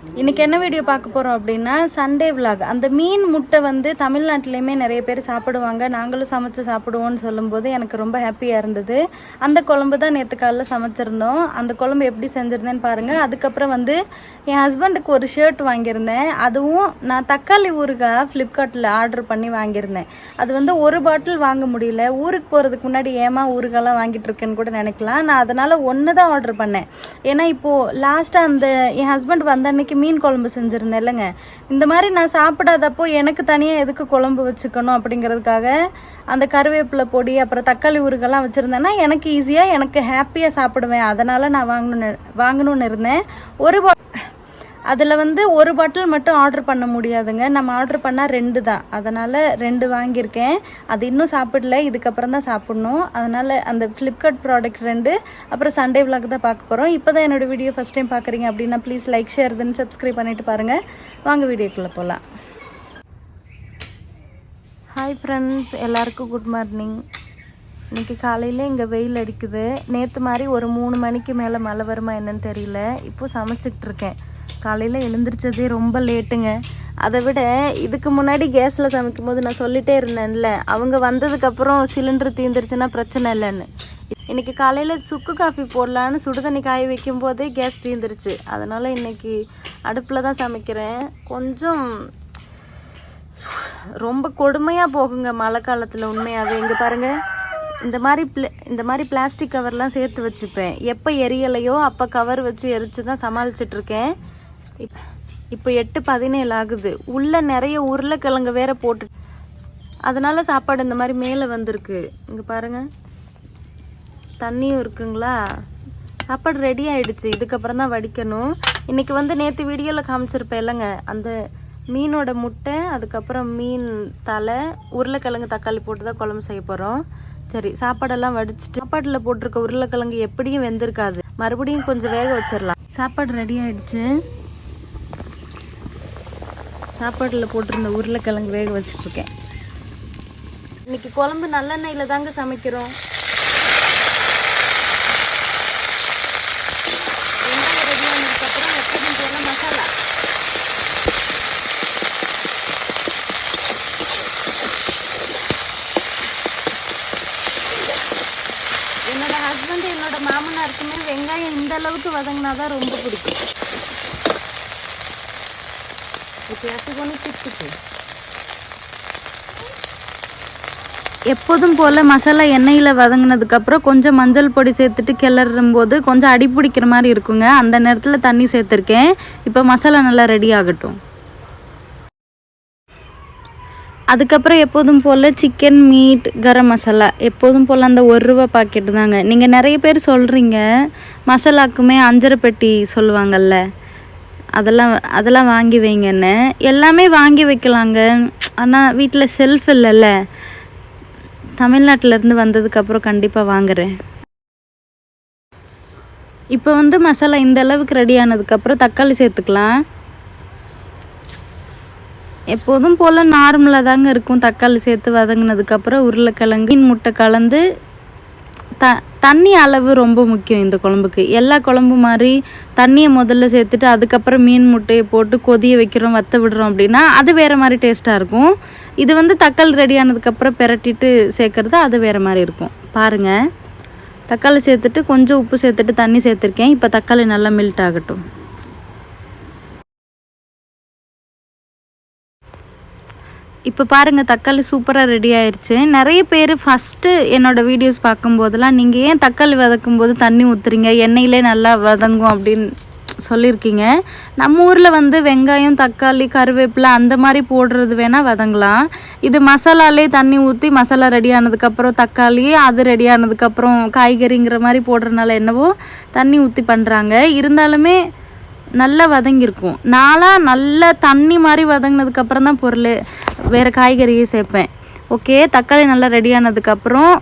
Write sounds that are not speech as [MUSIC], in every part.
இன்னைக்கு என்ன வீடியோ பார்க்க போகிறோம் அப்படின்னா சண்டே விலாக் அந்த மீன் முட்டை வந்து தமிழ்நாட்டிலையுமே நிறைய பேர் சாப்பிடுவாங்க. நாங்களும் சமைச்சு சாப்பிடுவோம்னு சொல்லும்போது எனக்கு ரொம்ப ஹாப்பியாக இருந்தது. அந்த குழம்பு தான் நேற்று காலைல சமைச்சிருந்தோம். அந்த குழம்பு எப்படி செஞ்சுருந்தேன்னு பாருங்கள் அதுக்கப்புறம் வந்து என் ஹஸ்பண்டுக்கு ஒரு ஷர்ட் வாங்கியிருந்தேன். அதுவும் நான் தக்காளி ஊறுகாய் ஃப்ளிப்கார்ட்டில் ஆர்டர் பண்ணி வாங்கியிருந்தேன். அது வந்து ஒரு பாட்டில் வாங்க முடியல. ஊருக்கு போகிறதுக்கு முன்னாடி ஏமா ஊறுகாலாம் வாங்கிட்டு இருக்கேன்னு கூட நினைக்கலாம். நான் அதனால் ஒன்று தான் ஆர்டர் பண்ணேன். ஏன்னா இப்போது லாஸ்ட்டாக அந்த என் ஹஸ்பண்ட் வந்த அன்னைக்கு மீன் குழம்பு செஞ்சுருந்தேன் இல்லைங்க இந்த மாதிரி நான் சாப்பிடாதப்போ எனக்கு தனியாக எதுக்கு குழம்பு வச்சுக்கணும் அப்படிங்கிறதுக்காக அந்த கருவேப்பிலை பொடி அப்புறம் தக்காளி ஊறுகள்லாம் வச்சுருந்தேன்னா எனக்கு ஈஸியாக எனக்கு ஹாப்பியாக சாப்பிடுவேன். அதனால் நான் வாங்கணும்னு வாங்கணும்னு இருந்தேன். ஒரு அதில் வந்து ஒரு பாட்டில் மட்டும் ஆர்டர் பண்ண முடியாதுங்க. நம்ம ஆர்டர் பண்ணால் ரெண்டு தான். அதனால் ரெண்டு வாங்கியிருக்கேன். அது இன்னும் சாப்பிடல. இதுக்கப்புறம் தான் சாப்பிட்ணும். அதனால் அந்த ஃப்ளிப்கார்ட் ப்ராடக்ட் ரெண்டு அப்புறம் சண்டே விலாக் தான் பார்க்க போகிறோம் இப்போ தான் என்னோடய வீடியோ ஃபஸ்ட் டைம் பார்க்குறீங்க அப்படின்னா please like share then subscribe பண்ணிட்டு பாருங்கள் வாங்க வீடியோக்குள்ளே போகலாம் ஹாய் ஃப்ரெண்ட்ஸ் எல்லாருக்கும் குட் மார்னிங் இன்றைக்கி காலையில் இங்கே வெயில் அடிக்குது. நேற்று மாதிரி ஒரு மூணு மணிக்கு மேலே மழை வருமா என்னன்னு தெரியல. இப்போ சமைச்சிக்கிட்டு இருக்கேன். காலையில் எழுந்திரிச்சதே ரொம்ப லேட்டுங்க. அதை விட இதுக்கு முன்னாடி கேஸில் சமைக்கும் போது நான் சொல்லிட்டே இருந்தேன்ல அவங்க வந்ததுக்கப்புறம் சிலிண்டர் தீந்துருச்சுன்னா பிரச்சனை இல்லைன்னு. இன்றைக்கி காலையில் சுக்கு காஃபி போடலான்னு சுடுதண்ணி காய வைக்கும் போதே கேஸ் தீந்துருச்சு. அதனால் இன்றைக்கி அடுப்பில் தான் சமைக்கிறேன். கொஞ்சம் ரொம்ப கொடுமையாக போகுங்க மழை காலத்தில் உண்மையாகவே இங்கே பாருங்கள் இந்த மாதிரி பிள இந்த மாதிரி பிளாஸ்டிக் கவர்லாம் சேர்த்து வச்சுப்பேன். எப்போ எரியலையோ அப்போ கவர் வச்சு எரித்து தான் சமாளிச்சிட்ருக்கேன் இப்போ எட்டு பதினேழு ஆகுது. உள்ளே நிறைய உருளைக்கிழங்கு வேற போட்டு அதனால சாப்பாடு இந்த மாதிரி மேலே வந்திருக்கு. இங்கே பாருங்கள் தண்ணியும் இருக்குங்களா? சாப்பாடு ரெடி ஆயிடுச்சு. இதுக்கப்புறம் தான் வடிக்கணும். இன்னைக்கு வந்து நேற்று வீடியோவில் காமிச்சிருப்பேன் இல்லைங்க. அந்த மீனோட முட்டை அதுக்கப்புறம் மீன் தலை உருளைக்கிழங்கு தக்காளி போட்டு தான் குழம்பு செய்ய போகிறோம் சரி சாப்பாடெல்லாம் வடிச்சிட்டு சாப்பாட்டில் போட்டிருக்க உருளைக்கிழங்கு எப்படியும் வெந்திருக்காது. மறுபடியும் கொஞ்சம் வேக வச்சிடலாம் சாப்பாடு ரெடி ஆயிடுச்சு. சாப்பாட்டில் போட்டிருந்த உருளைக்கிழங்கு வேக வச்சுட்ருக்கேன். இன்னைக்கு குழம்பு நல்லெண்ணெயில் தாங்க சமைக்கிறோம். வெங்காயம் மசாலா. என்னோட ஹஸ்பண்ட் என்னோட மாமனாருக்குமே வெங்காயம் இந்த அளவுக்கு வதங்கினா தான் ரொம்ப பிடிக்கும். இப்போ சிப்ஸுக்கு. எப்போதும் போல் மசாலா எண்ணெயில் வதங்கினதுக்கப்புறம் கொஞ்சம் மஞ்சள் பொடி சேர்த்துட்டு கிளறும் போது கொஞ்சம் அடி பிடிக்கிற மாதிரி இருக்குங்க. அந்த நேரத்தில் தண்ணி சேர்த்துருக்கேன். இப்போ மசாலா நல்லா ரெடி ஆகட்டும். அதுக்கப்புறம் எப்போதும் போல் சிக்கன் மீட் கரம் மசாலா. எப்போதும் போல் அந்த ஒரு ரூபா பாக்கெட்டு தாங்க. நீங்கள் நிறைய பேர் சொல்கிறீங்க மசாலாக்குமே அஞ்சரை பெட்டி சொல்லுவாங்கல்ல. அதெல்லாம் அதெல்லாம் வாங்கி வைங்கன்னு. எல்லாமே வாங்கி வைக்கலாங்க. ஆனால் வீட்டில் செல்ஃப் இல்லைல்ல. தமிழ்நாட்டிலேருந்து வந்ததுக்கப்புறம் கண்டிப்பாக வாங்குறேன். இப்போ வந்து மசாலா இந்த அளவுக்கு ரெடி ஆனதுக்கப்புறம் தக்காளி சேர்த்துக்கலாம். எப்போதும் போல் நார்மலாக தாங்க இருக்கும் தக்காளி சேர்த்து வதங்கினதுக்கப்புறம் உருளைக்கிழங்கு முட்டை கலந்து த தண்ணி அளவு ரொம்ப முக்கியம் இந்த குழம்புக்கு. எல்லா குழம்பு மாதிரி தண்ணியை முதல்ல சேர்த்துட்டு அதுக்கப்புறம் மீன் முட்டையை போட்டு கொதிய வைக்கிறோம் வத்த விடுறோம் அப்படின்னா அது வேறு மாதிரி டேஸ்ட்டாக இருக்கும். இது வந்து தக்காளி ரெடி ஆனதுக்கப்புறம் பிரட்டிட்டு சேர்க்குறது அது வேறு மாதிரி இருக்கும். பாருங்கள் தக்காளி சேர்த்துட்டு கொஞ்சம் உப்பு சேர்த்துட்டு தண்ணி சேர்த்துருக்கேன். இப்போ தக்காளி நல்லா மெல்ட் ஆகட்டும். இப்போ பாருங்கள் தக்காளி சூப்பராக ரெடி ஆயிடுச்சு நிறைய பேர் ஃபஸ்ட்டு என்னோடய வீடியோஸ் பார்க்கும்போதெல்லாம் நீங்கள் ஏன் தக்காளி வதக்கும் போது தண்ணி ஊற்றுறீங்க எண்ணெயிலே நல்லா வதங்கும் அப்படின்னு சொல்லியிருக்கீங்க. நம்ம ஊரில் வந்து வெங்காயம் தக்காளி கருவேப்பிலை அந்த மாதிரி போடுறது வேணால் வதங்கலாம். இது மசாலாலே தண்ணி ஊற்றி மசாலா ரெடி ஆனதுக்கப்புறம் தக்காளி அது ரெடி ஆனதுக்கப்புறம் காய்கறிங்கிற மாதிரி போடுறதுனால என்னவோ தண்ணி ஊற்றி பண்ணுறாங்க இருந்தாலுமே நல்லா வதங்கியிருக்கும். நாளாக நல்லா தண்ணி மாதிரி வதங்கினதுக்கப்புறம் தான் பொருள் வேறு காய்கறியை சேர்ப்பேன். ஓகே தக்காளி நல்லா ரெடியானதுக்கப்புறம்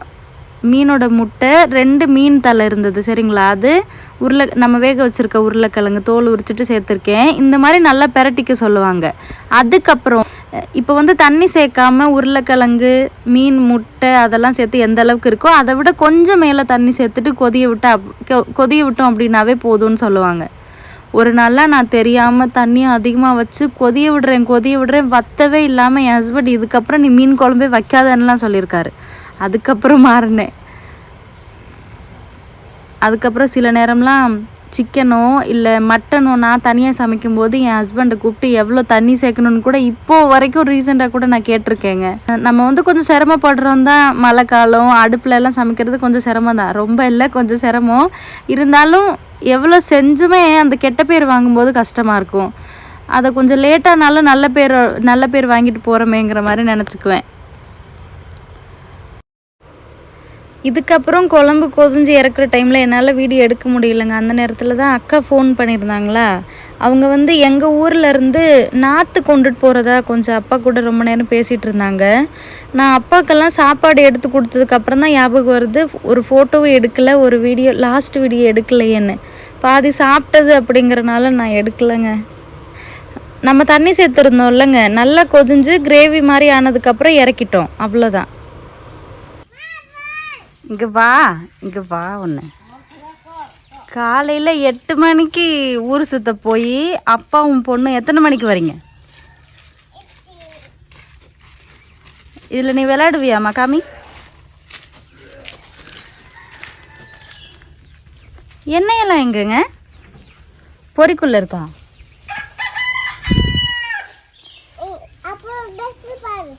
மீனோட முட்டை ரெண்டு மீன் தலை இருந்தது சரிங்களா? அது உருளை நம்ம வேக வச்சுருக்க உருளைக்கிழங்கு தோல் உரிச்சிட்டு சேர்த்துருக்கேன். இந்த மாதிரி நல்லா பெரட்டிக்க சொல்லுவாங்க. அதுக்கப்புறம் இப்போ வந்து தண்ணி சேர்க்காம உருளைக்கிழங்கு மீன் முட்டை அதெல்லாம் சேர்த்து எந்த அளவுக்கு இருக்கோ அதை விட கொஞ்சம் மேலே தண்ணி சேர்த்துட்டு கொதிய விட்டா அப்- கொ- கொதிய விட்டோம் அப்படின்னாவே போதும்னு சொல்லுவாங்க. ஒரு நாளாக நான் தெரியாமல் தண்ணியை அதிகமாக வச்சு கொதிய விடுறேன் கொதிய விடுறேன் வத்தவே இல்லாமல் என் ஹஸ்பண்ட் இதுக்கப்புறம் நீ மீன் குழம்பே வைக்காதன்னுலாம் சொல்லியிருக்காரு. அதுக்கப்புறம் மாறினேன். அதுக்கப்புறம் சில நேரம்லாம் சிக்கனோ இல்லை மட்டனோ நான் தனியாக சமைக்கும்போது என் ஹஸ்பண்டை கூப்பிட்டு எவ்வளோ தண்ணி சேர்க்கணும்னு கூட இப்போ வரைக்கும் ரீசெண்டாக கூட நான் கேட்டிருக்கேங்க. நம்ம வந்து கொஞ்சம் சிரமப்படுறோம் தான் மழை காலம் அடுப்புலலாம் சமைக்கிறது கொஞ்சம் சிரமம் தான். ரொம்ப இல்லை கொஞ்சம் சிரமம். இருந்தாலும் எவ்வளோ செஞ்சுமே அந்த கெட்ட பேர் வாங்கும்போது கஷ்டமாக இருக்கும். அதை கொஞ்சம் லேட்டானாலும் நல்ல பேர் நல்ல பேர் வாங்கிட்டு போகிறோமேங்கிற மாதிரி நினச்சிக்குவேன். இதுக்கப்புறம் குழம்பு கொதிஞ்சு இறக்குற டைமில் என்னால் வீடியோ எடுக்க முடியலங்க. அந்த நேரத்தில் தான் அக்கா ஃபோன் பண்ணியிருந்தாங்களா? அவங்க வந்து எங்கள் ஊரில் இருந்து நாற்று கொண்டுட்டு போகிறதா கொஞ்சம் அப்பா கூட ரொம்ப நேரம் பேசிகிட்டு இருந்தாங்க. நான் அப்பாக்கெல்லாம் சாப்பாடு எடுத்து கொடுத்ததுக்கப்புறம் தான் ஞாபகம் வருது. ஒரு ஃபோட்டோவும் எடுக்கலை ஒரு வீடியோ லாஸ்ட் வீடியோ எடுக்கலையேன்னு. பாதி சாப்பிட்டது அப்படிங்கிறனால நான் எடுக்கலைங்க. நம்ம தண்ணி சேர்த்துருந்தோம் இல்லைங்க. நல்லா கொதிஞ்சு கிரேவி மாதிரி ஆனதுக்கப்புறம் இறக்கிட்டோம். அவ்வளோதான் இங்கே வா இங்கே வா ஒன்று காலையில் எட்டு மணிக்கு ஊர் சுத்த போய் அப்பாவும் பொண்ணும் எத்தனை மணிக்கு வரீங்க? இதில் நீ விளையாடுவியாம்மா காமி? எண்ணெயெல்லாம் எங்கேங்க? பொறிக்குள்ளே இருக்கா? அப்புறம் பாரு.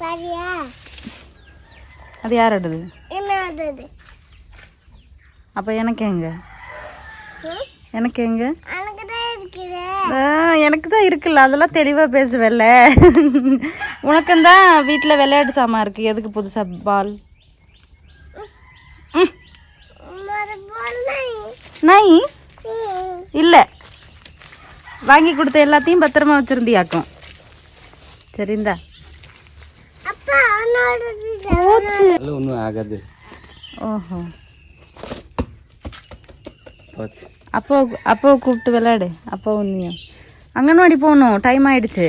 பாரியா? அது யாரோடது? அப்போ எனக்கு எங்க? எனக்கு எங்க? எனக்கு தான் இருக்குல்ல. அதெல்லாம் தெளிவாக பேசுவேல்ல. உனக்குந்தான் வீட்டில் விளையாட்டு சாமான் இருக்குது எதுக்கு புதுசாக போல்? நாய். இல்லை. வாங்கி கொடுத்த எல்லாத்தையும் பத்திரமா வச்சுருந்தியாக்கும். சரிந்தா ஓஹோ அப்போ அப்போ கூப்பிட்டு விளையாடு அப்போ நீயும் அங்கன்வாடி போகணும் டைம் ஆயிடுச்சு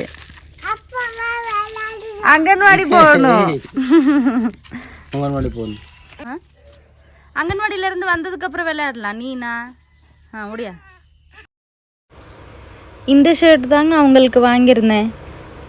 அங்கன்வாடி போகணும் அங்கன்வாடி போகணும் அங்கன்வாடியிலேருந்து வந்ததுக்கப்புறம் விளையாடலாம் நீனா ஆ முடியா இந்த ஷர்ட் தாங்க அவங்களுக்கு வாங்கியிருந்தேன்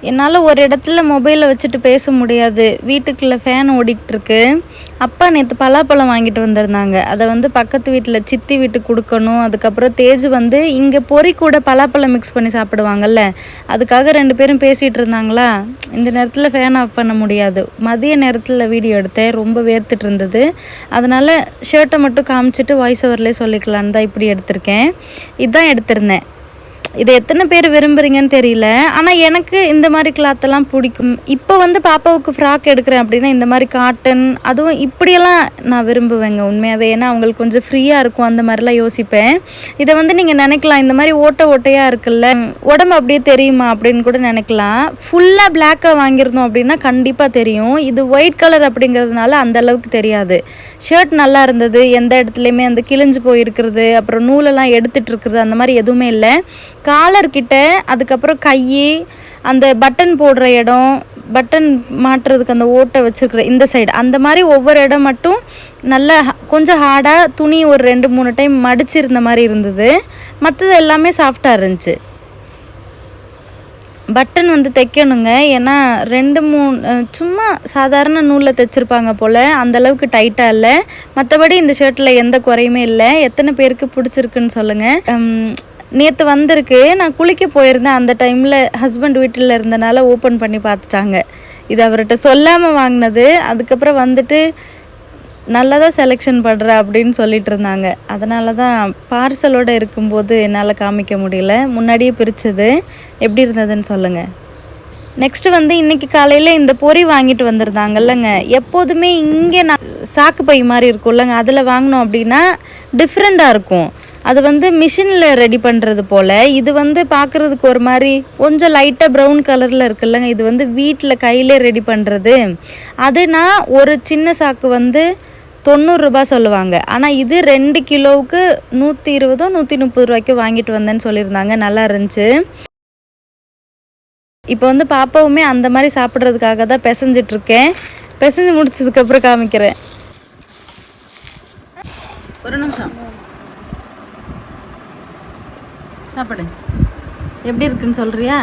என்னால் ஒரு இடத்துல மொபைலை வச்சுட்டு பேச முடியாது. வீட்டுக்குள்ளே ஃபேன் ஓடிக்கிட்டுருக்கு. அப்பா நேற்று பலாப்பழம் வாங்கிட்டு வந்திருந்தாங்க. அதை வந்து பக்கத்து வீட்டில் சித்தி வீட்டுக்கு கொடுக்கணும். அதுக்கப்புறம் தேஜ் வந்து இங்கே பொறி கூட பலாப்பழம் மிக்ஸ் பண்ணி சாப்பிடுவாங்கல்ல அதுக்காக ரெண்டு பேரும் பேசிகிட்டு இருந்தாங்களா? இந்த நேரத்தில் ஃபேன் ஆஃப் பண்ண முடியாது. மதிய நேரத்தில் வீடியோ எடுத்தேன். ரொம்ப வேர்த்துட்டு இருந்தது. அதனால் ஷர்ட்டை மட்டும் காமிச்சிட்டு வாய்ஸ் ஓவர்லேயே சொல்லிக்கலான்னு தான் இப்படி எடுத்திருக்கேன். இதுதான் எடுத்திருந்தேன். இதை எத்தனை பேர் விரும்புறீங்கன்னு தெரியல. ஆனால் எனக்கு இந்த மாதிரி கிளாத்தெல்லாம் பிடிக்கும். இப்போ வந்து பாப்பாவுக்கு ஃப்ராக் எடுக்கிறேன் அப்படின்னா இந்த மாதிரி காட்டன் அதுவும் இப்படியெல்லாம் நான் விரும்புவேங்க உண்மையாகவே ஏன்னா அவங்களுக்கு கொஞ்சம் ஃப்ரீயாக இருக்கும் அந்த மாதிரிலாம் யோசிப்பேன். இதை வந்து நீங்கள் நினைக்கலாம். இந்த மாதிரி ஓட்டை ஓட்டையாக இருக்குல்ல. உடம்பு அப்படியே தெரியுமா அப்படின்னு கூட நினைக்கலாம். ஃபுல்லாக பிளாக்காக வாங்கியிருந்தோம் அப்படின்னா கண்டிப்பாக தெரியும். இது ஒயிட் கலர் அப்படிங்கிறதுனால அந்த அளவுக்கு தெரியாது. ஷர்ட் நல்லா இருந்தது. எந்த இடத்துலையுமே அந்த கிழிஞ்சு போயிருக்கிறது. அப்புறம் நூலெல்லாம் எடுத்துகிட்டு இருக்கிறது அந்த மாதிரி எதுவுமே இல்லை. காலர் கிட்ட அதுக்கப்புறம் கை அந்த பட்டன் போடுற இடம் பட்டன் மாட்டுறதுக்கு அந்த ஓட்டை வச்சுருக்குற இந்த சைடு அந்த மாதிரி ஒவ்வொரு இடம் மட்டும் நல்லா ஹ- கொஞ்சம் ஹார்டாக துணி ஒரு ரெண்டு மூணு டைம் மடிச்சிருந்த மாதிரி இருந்தது. மற்றது எல்லாமே சாஃப்டாக இருந்துச்சு. பட்டன் வந்து தைக்கணுங்க. ஏன்னா ரெண்டு மூணு சும்மா சாதாரண நூலில் தைச்சிருப்பாங்க போல் அந்த அளவுக்கு டைட்டாக இல்லை. மற்றபடி இந்த ஷர்ட்டில் எந்த குறையுமே இல்லை. எத்தனை பேருக்கு பிடிச்சிருக்குன்னு சொல்லுங்கள் நேற்று வந்திருக்கு. நான் குளிக்க போயிருந்தேன். அந்த டைமில் ஹஸ்பண்ட் வீட்டில் இருந்தனால ஓப்பன் பண்ணி பார்த்துட்டாங்க. இது அவர்கிட்ட சொல்லாமல் வாங்கினது. அதுக்கப்புறம் வந்துட்டு நல்லா தான் செலெக்ஷன் பண்ணுற அப்படின்னு சொல்லிட்டு இருந்தாங்க. அதனால தான் பார்சலோடு இருக்கும்போது என்னால் காமிக்க முடியல. முன்னாடியே பிரித்தது எப்படி இருந்ததுன்னு சொல்லுங்கள் நெக்ஸ்ட் வந்து இன்னைக்கு காலையில் இந்த பொரி வாங்கிட்டு வந்திருந்தாங்கல்லங்க. எப்போதுமே இங்கே நான் சாக்கு பை மாதிரி இருக்கும்லங்க. அதில் வாங்கினோம் அப்படின்னா டிஃப்ரெண்ட்டாக இருக்கும். அது வந்து மிஷினில் ரெடி பண்ணுறது போல். இது வந்து பார்க்குறதுக்கு ஒரு மாதிரி கொஞ்சம் லைட்டாக ப்ரௌன் கலரில் இருக்குல்லங்க. இது வந்து வீட்டில் கையிலே ரெடி பண்ணுறது அதுனா ஒரு சின்ன சாக்கு வந்து தொண்ணூறுரூபா சொல்லுவாங்க. ஆனால் இது ரெண்டு கிலோவுக்கு நூற்றி இருபதோ நூற்றி முப்பது ரூபாய்க்கு வாங்கிட்டு வந்தேன்னு சொல்லியிருந்தாங்க. நல்லா இருந்துச்சு. இப்போ வந்து பாப்பாவுமே அந்த மாதிரி சாப்பிட்றதுக்காக தான் பிசைஞ்சிட்ருக்கேன். பிசைஞ்சு முடிச்சதுக்கப்புறம் காமிக்கிறேன். ஒரு நிமிஷம். சாப்பிடு. எப்படி இருக்குன்னு சொல்றியா?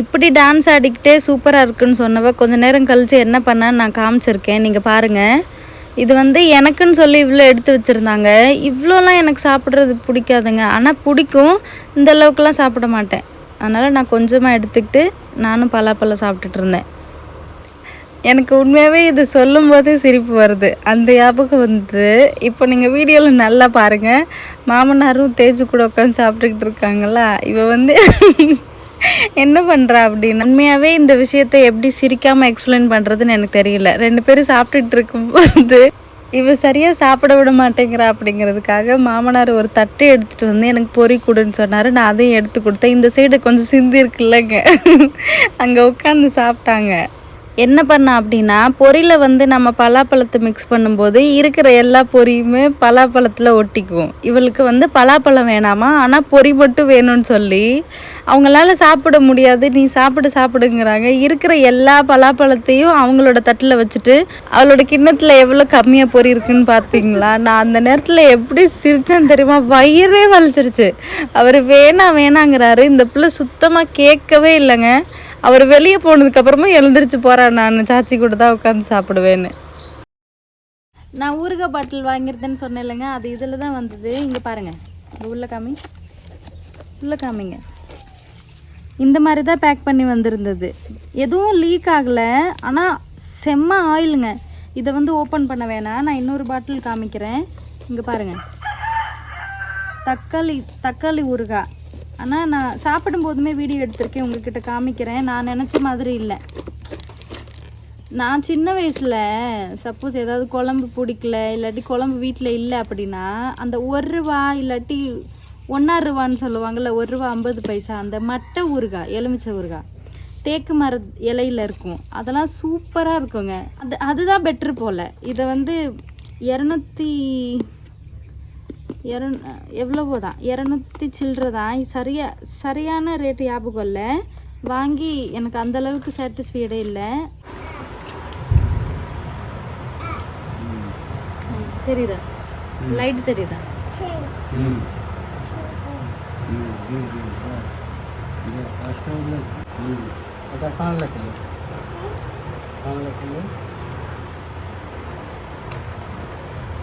இப்படி டான்ஸ் ஆடிக்கிட்டே சூப்பராக இருக்குன்னு சொன்னவ கொஞ்ச நேரம் கழித்து என்ன பண்ணான்னு நான் காமிச்சிருக்கேன். நீங்கள் பாருங்கள் இது வந்து எனக்குன்னு சொல்லி இவ்வளோ எடுத்து வச்சுருந்தாங்க. இவ்வளோலாம் எனக்கு சாப்பிட்றது பிடிக்காதுங்க. ஆனால் பிடிக்கும். இந்த அளவுக்குலாம் சாப்பிட மாட்டேன். அதனால் நான் கொஞ்சமாக எடுத்துக்கிட்டு நானும் பலாப்பழம் சாப்பிட்டுட்டு இருந்தேன். எனக்கு உண்மையாகவே இது சொல்லும் போதே சிரிப்பு வருது. அந்த ஞாபகம் வந்து இப்போ நீங்கள் வீடியோவில் நல்லா பாருங்கள் மாமனாரும் தேஜு கூட உட்காந்து சாப்பிட்டுக்கிட்டு இருக்காங்களா? இவ வந்து [LAUGHS] என்ன பண்ணுறா அப்படின்னு. உண்மையாகவே இந்த விஷயத்தை எப்படி சிரிக்காமல் எக்ஸ்பிளைன் பண்ணுறதுன்னு எனக்கு தெரியல. ரெண்டு பேரும் சாப்பிட்டுட்டு இருக்கும்போது இவ சரியாக சாப்பிட விட மாட்டேங்கிறா அப்படிங்கிறதுக்காக மாமனார் ஒரு தட்டு எடுத்துகிட்டு வந்து எனக்கு பொறி கொடுன்னு சொன்னார். நான் அதையும் எடுத்து கொடுத்தேன். இந்த சைடு கொஞ்சம் சிந்தி இருக்குல்லங்க. அங்கே உட்காந்து சாப்பிட்டாங்க. என்ன பண்ண அப்படின்னா பொரியில் வந்து நம்ம பலாப்பழத்தை மிக்ஸ் பண்ணும்போது இருக்கிற எல்லா பொரியுமே பலாப்பழத்தில் ஒட்டிக்கும். இவளுக்கு வந்து பலாப்பழம் வேணாமா? ஆனால் பொரி மட்டும் வேணும்னு சொல்லி அவங்களால சாப்பிட முடியாது நீ சாப்பிடு சாப்பிடுங்கிறாங்க. இருக்கிற எல்லா பலாப்பழத்தையும் அவங்களோட தட்டில் வச்சுட்டு அவளோட கிண்ணத்தில் எவ்வளோ கம்மியாக பொரி இருக்குன்னு பார்த்தீங்களா நான் அந்த நேரத்தில் எப்படி சிரிச்சேன்னு தெரியுமா? வயிறே வலிச்சிருச்சு. அவர் வேணாம் வேணாங்கிறாரு. இந்த பிள்ளை சுத்தமாக கேட்கவே இல்லைங்க. அவர் வெளியே போனதுக்கப்புறமா எழுந்திரிச்சு போகிறேன் நான் சாச்சி கூட தான் உட்காந்து சாப்பிடுவேன்னு. நான் ஊறுகாய் பாட்டில் வாங்கியிருந்தேன்னு சொன்னேன் இல்லைங்க. அது இதில் தான் வந்தது. இங்கே பாருங்கள் இங்க உள்ள காமி உள்ள காமிங்க இந்த மாதிரி தான் பேக் பண்ணி வந்திருந்தது. எதுவும் லீக் ஆகலை. ஆனால் செம்ம ஆயிலுங்க இதை வந்து ஓப்பன் பண்ண வேணாம். நான் இன்னொரு பாட்டில் காமிக்கிறேன். இங்கே பாருங்கள் தக்காளி தக்காளி ஊறுகாய். ஆனால் நான் சாப்பிடும் போதுமே வீடியோ எடுத்திருக்கேன் உங்ககிட்ட காமிக்கிறேன். நான் நினச்ச மாதிரி இல்லை. நான் சின்ன வயசில் சப்போஸ் ஏதாவது குழம்பு பிடிக்கல இல்லாட்டி குழம்பு வீட்டில் இல்லை அப்படின்னா அந்த ஒரு ரூபா இல்லாட்டி ஒன்றா ரூபான்னு சொல்லுவாங்கள்ல ஒரு ரூபா ஐம்பது பைசா அந்த மட்டை ஊறுகாய் எலுமிச்சை ஊறுகாய் தேக்கு மர இலையில இருக்கும். அதெல்லாம் சூப்பராக இருக்குங்க. அது அதுதான் பெட்ரு போல். இதை வந்து இரநூத்தி இரநூ எவ்வளவோ தான் இரநூத்தி சில்லற தான் சரியா சரியான ரேட்டு ஞாபகம் இல்லை. வாங்கி எனக்கு அந்த அளவுக்கு சாட்டிஸ்ஃபைடே இல்லை. தெரியுதா? லைட் தெரியுதா? சரி ம் ம் ம் ம் இது அசல் ம் அது பால் கிலோ பால் கிலோ சீக்கிரம்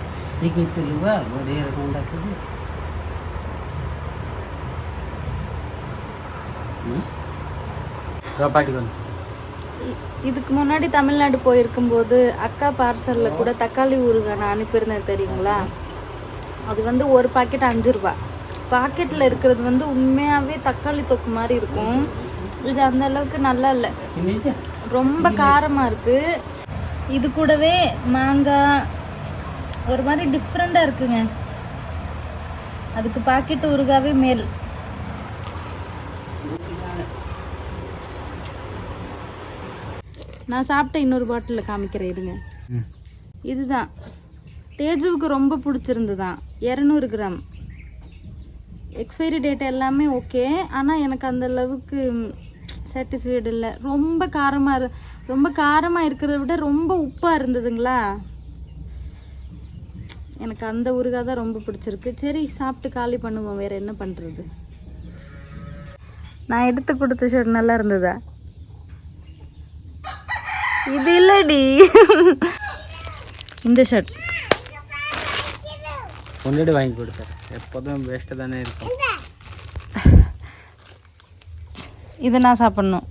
சொல்லுவா பாட்டிக்கொண்டு இ- இதுக்கு முன்னாடி தமிழ்நாடு போயிருக்கும்போது அக்கா பார்சலில் கூட தக்காளி ஊறுகாய் நான் அனுப்பியிருந்தேன் தெரியுங்களா அது வந்து ஒரு பாக்கெட் அஞ்சு ரூபா பாக்கெட்டில் இருக்கிறது வந்து உண்மையாகவே தக்காளி தொக்கு மாதிரி இருக்கும் இது அந்த அளவுக்கு நல்லா இல்லை ரொம்ப காரமாக இருக்குது இது கூடவே மாங்காய் ஒரு மாதிரி டிஃப்ரெண்ட்டாக இருக்குங்க. அதுக்கு பாக்கெட் ஊறுகாவே மேல். நான் சாப்பிட்ட இன்னொரு பாட்டிலில் காமிக்கிறேன் இருங்க. இதுதான். தேஜுவுக்கு ரொம்ப பிடிச்சிருந்துதான் இரநூறு கிராம். எக்ஸ்பைரி டேட் எல்லாமே ஓகே ஆனால் எனக்கு அந்த அளவுக்கு சாட்டிஸ்ஃபைடு இல்லை. ரொம்ப காரமாக இரு ரொம்ப காரமாக இருக்கிறத விட ரொம்ப உப்பாக இருந்ததுங்களா? எனக்கு அந்த ஊறுகாய் தான் ரொம்ப பிடிச்சிருக்கு. சரி சாப்பிட்டு காலி பண்ணுவோம். வேறு என்ன பண்ணுறது நான் எடுத்து கொடுத்த ஷர்ட் நல்லா இருந்ததா? இது இல்லடி. இந்த ஷர்ட். ஒன்றடி வாங்கி கொடுத்தாரு எப்போதும் வேஸ்ட்டு தானே இருக்கும். இதை நான் சாப்பிட்ணும்.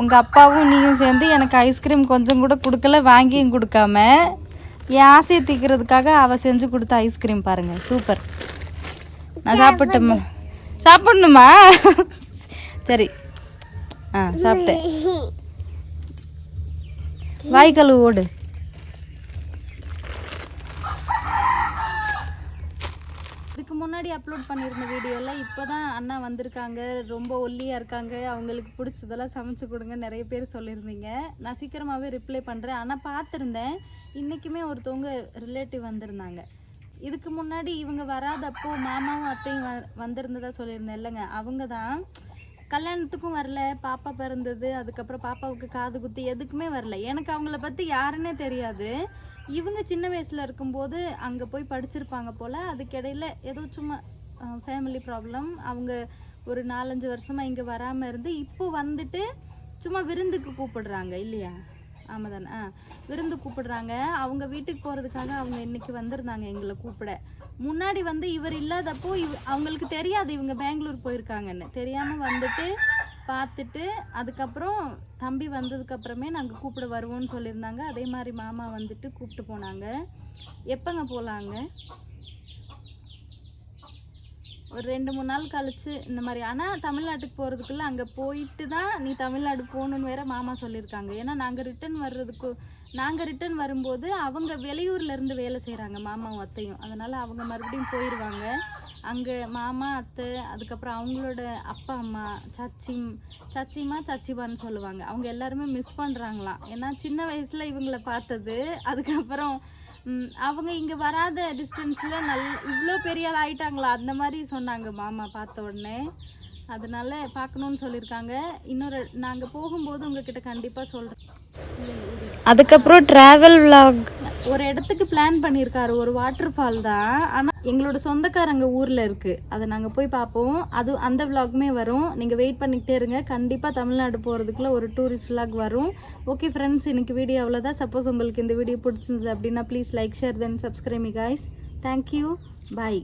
உங்கள் அப்பாவும் நீயும் சேர்ந்து எனக்கு ஐஸ்கிரீம் கொஞ்சம் கூட கொடுக்கல வாங்கியும் கொடுக்காம. என் ஆசையை தீக்கிறதுக்காக அவள் செஞ்சு கொடுத்த ஐஸ்கிரீம் பாருங்கள் சூப்பர் நான் சாப்பிட்டோமா? சாப்பிட்ணுமா? சரி. ஆ சாப்பிட்டேன். வாய்க்கல் ஓடு. முன்னாடி அப்லோட் பண்ணியிருந்த வீடியோவில் இப்போ தான் அண்ணா வந்திருக்காங்க. ரொம்ப ஒல்லியாக இருக்காங்க. அவங்களுக்கு பிடிச்சதெல்லாம் சமைச்சு கொடுங்க. நிறைய பேர் சொல்லியிருந்தீங்க. நான் சீக்கிரமாகவே ரிப்ளை பண்ணுறேன் ஆனால் பார்த்துருந்தேன். இன்றைக்குமே ஒருத்தவங்க ரிலேட்டிவ் வந்திருந்தாங்க. இதுக்கு முன்னாடி இவங்க வராதப்போ மாமாவும் அத்தையும் வ வந்திருந்ததா சொல்லியிருந்தேன். இல்லைங்க. அவங்க தான் கல்யாணத்துக்கும் வரல. பாப்பா பிறந்தது. அதுக்கப்புறம் பாப்பாவுக்கு காது குத்தி எதுக்குமே வரல. எனக்கு அவங்கள பற்றி யாருன்னே தெரியாது. இவங்க சின்ன வயசில் இருக்கும்போது அங்கே போய் படிச்சிருப்பாங்க போல் அதுக்கிடையில் ஏதோ சும்மா ஃபேமிலி ப்ராப்ளம் அவங்க ஒரு நாலஞ்சு வருஷமாக இங்கே வராமல் இருந்து இப்போ வந்துட்டு சும்மா விருந்துக்கு கூப்பிடுறாங்க இல்லையா? ஆமாம் தானே? ஆ விருந்து கூப்பிடுறாங்க. அவங்க வீட்டுக்கு போகிறதுக்காக அவங்க இன்றைக்கி வந்திருந்தாங்க எங்களை கூப்பிட. முன்னாடி வந்து இவர் இல்லாதப்போ இவ் அவங்களுக்கு தெரியாது இவங்க பெங்களூர் போயிருக்காங்கன்னு. தெரியாமல் வந்துட்டு பார்த்துட்டு அதுக்கப்புறம் தம்பி வந்ததுக்கப்புறமே நாங்கள் கூப்பிட வருவோம்னு சொல்லியிருந்தாங்க. அதே மாதிரி மாமா வந்துட்டு கூப்பிட்டு போனாங்க. எப்போங்க போகலாங்க ஒரு ரெண்டு மூணு நாள் கழிச்சு இந்த மாதிரி. ஆனால் தமிழ்நாட்டுக்கு போகிறதுக்குள்ள அங்கே போயிட்டு தான் நீ தமிழ்நாடு போகணுன்னு வேற மாமா சொல்லியிருக்காங்க. ஏன்னா நாங்கள் ரிட்டர்ன் வர்றதுக்கு நாங்கள் ரிட்டர்ன் வரும்போது அவங்க வெளியூர்லேருந்து வேலை செய்கிறாங்க மாமாவும் அத்தையும். அதனால் அவங்க மறுபடியும் போயிடுவாங்க அங்கே மாமா அத்தை அதுக்கப்புறம் அவங்களோட அப்பா அம்மா சச்சிம் சச்சிமா சச்சிமான்னு சொல்லுவாங்க. அவங்க எல்லாருமே மிஸ் பண்ணுறாங்களாம் ஏன்னா சின்ன வயசில் இவங்கள பார்த்தது. அதுக்கப்புறம் அவங்க இங்கே வராத டிஸ்டன்ஸில் நல் இவ்வளோ பெரிய ஆள் ஆயிட்டாங்களா? அந்த மாதிரி சொன்னாங்க மாமா பார்த்த உடனே. அதனால பார்க்கணுன்னு சொல்லியிருக்காங்க. இன்னொரு நாங்கள் போகும்போது உங்ககிட்ட கண்டிப்பாக சொல்கிறேன் அதுக்கப்புறம் ட்ராவல் vlog. ஒரு இடத்துக்கு பிளான் பண்ணியிருக்காரு ஒரு வாட்டர் ஃபால் தான். ஆனால் எங்களோட சொந்தக்காரங்க ஊரில் இருக்குது அதை நாங்கள் போய் பார்ப்போம். அது அந்த விலாகுமே வரும். நீங்கள் வெயிட் பண்ணிக்கிட்டே இருங்க. கண்டிப்பாக தமிழ்நாடு போகிறதுக்குள்ள ஒரு டூரிஸ்ட் விலாக் வரும். ஓகே ஃப்ரெண்ட்ஸ் இன்னைக்கு வீடியோ அவ்வளோதான் சப்போஸ் உங்களுக்கு இந்த வீடியோ பிடிச்சிருந்தது அப்படின்னா please like share then subscribe guys thank you bye